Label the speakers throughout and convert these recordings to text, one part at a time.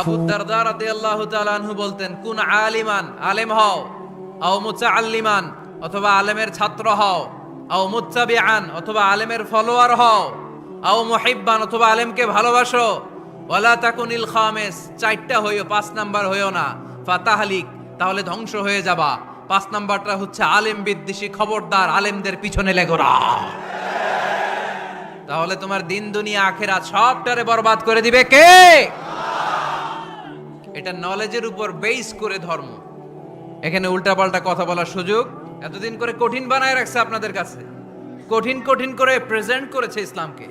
Speaker 1: আবু দারদা রাদিয়াল্লাহু তাআলা আনহু বলতেন, কুন আলিমান, আলেম হও, আও মুতাআল্লিমান, অথবা আলেমের ছাত্র হও, আও মুত্তাবিআন, অথবা আলেমের ফলোয়ার হও, আও মুহিব্বান, অথবা আলেমকে ভালোবাসো, ওয়ালা তাকুনিল খামেস, চারটা হইও, পাঁচ নাম্বার হইও না, ফাতাহলিক, তাহলে ধ্বংস হয়ে যাবা, পাঁচ নাম্বারটা হচ্ছে আলেম বিদ্বেষী খবরদার, আলেমদের পিছনে লেগোরা তাহলে তোমার দিন, দুনিয়া আখেরা সবটারে বরবাদ করে দিবে কে? এটা নলেজের উপর বেস করে ধর্ম। এখানে উল্টাপাল্টা কথা বলার সুযোগ এতদিন করে কঠিন বানায় রাখছে আপনাদের কাছে। কঠিন কঠিন করে প্রেজেন্ট করেছে ইসলামকে।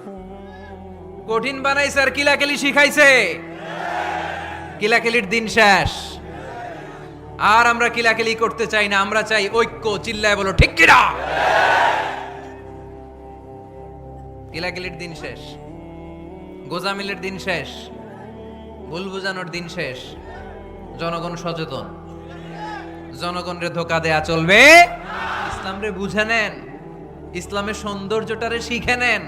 Speaker 1: কঠিন বানাইছে আর কিলাকেলি শিখাইছে। কিলাকেলির দিন শেষ। আর আমরা কিলাকেলি করতে চাই না, আমরা চাই ঐক্য, চিল্লায় বলো, ঠিক কিনা? কিলাকিলির দিন শেষ। গোজামিলের দিন শেষ। ভুল বুঝানোর দিন শেষ। জনগণ সচেতন। জনগণরে ধোকা দেয়া চলবে। ইসলামরে বুঝে নেন। ইসলামের সৌন্দর্যটারে শিখে নেন।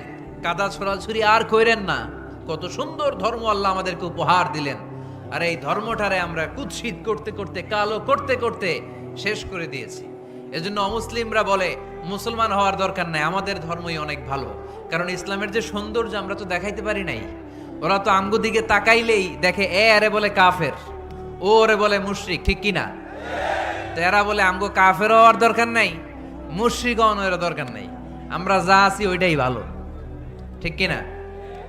Speaker 1: কাদা ছড়াছড়ি আর কইরেন না। কত সুন্দর ধর্ম আল্লাহ আমাদেরকে উপহার দিলেন। আর এই ধর্মটারে আমরা কুৎসিত করতে করতে, কালো করতে করতে শেষ করে দিয়েছি। এজন্য অমুসলিমরা বলে, মুসলমান হওয়ার দরকার নাই। আমাদের ধর্মই অনেক ভালো। কারণ ইসলামের যে সৌন্দর্য আমরা তো দেখাইতে পারি নাই। ওরা তো আমগো দিকে তাকাইলেই দেখে, এ, আরে, বলে কাফের। ও, ওরে বলে মুশরিক, ঠিক কি না? তো এরা বলে, আমগো কাফের আর দরকার নাই মুশরিক হওয়ার দরকার নাই। আমরা যা আছি ওইটাই ভালো। ঠিক কি না?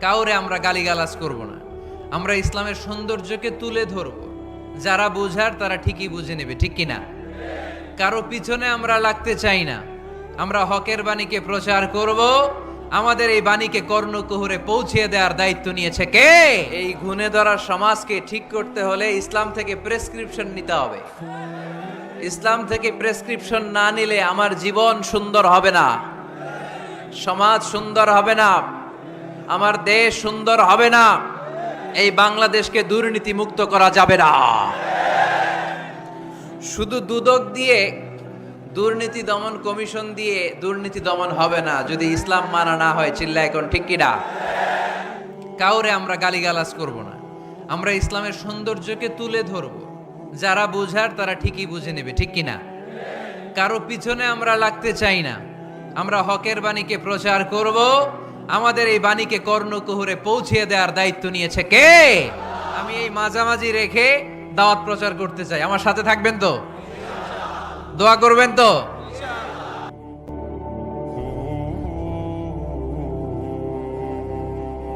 Speaker 1: কাউরে আমরা গালিগালাজ করব না। আমরা ইসলামের সৌন্দর্যকে তুলে ধরব। যারা বোঝার, তারা ঠিকই বুঝে নেবে, ঠিক কি না? কারও পিছনে আমরা লাগতে চাই না। আমরা হকের বাণীকে প্রচার করব। আমাদের এই বাণীকে কর্ণকুহরে পৌঁছিয়ে দেওয়ার দায়িত্ব নিয়েছে কে? এই গুণে ধরা সমাজকে ঠিক করতে হলে ইসলাম থেকে প্রেসক্রিপশন নিতে হবে। ইসলাম থেকে প্রেসক্রিপশন না নিলে আমার জীবন সুন্দর হবে না। সমাজ সুন্দর হবে না। আমার দেশ সুন্দর হবে না। এই বাংলাদেশকে দুর্নীতি মুক্ত করা যাবে না। শুধু দুদক দিয়ে দুর্নীতি দমন কমিশন দিয়ে দুর্নীতি দমন হবে না, যদি ইসলাম মানা না হয় চিল্লা এখন ঠিক কিনা? কাউরে আমরা গালিগালাজ করব না। আমরা ইসলামের সৌন্দর্যকে তুলে ধরব। যারা বোঝার, তারা ঠিকই বুঝে নেবে, ঠিক কিনা? কারও পিছনে আমরা লাগতে চাই না। আমরা হকের বাণীকে প্রচার করব। আমাদের এই বাণীকে কর্ণকুহরে পৌঁছিয়ে দেওয়ার দায়িত্ব নিয়েছে কে? আমি এই মাঝামাঝি রেখে দাওয়াত প্রচার করতে চাই। আমার সাথে থাকবেন তো? দোয়া করবেন তো?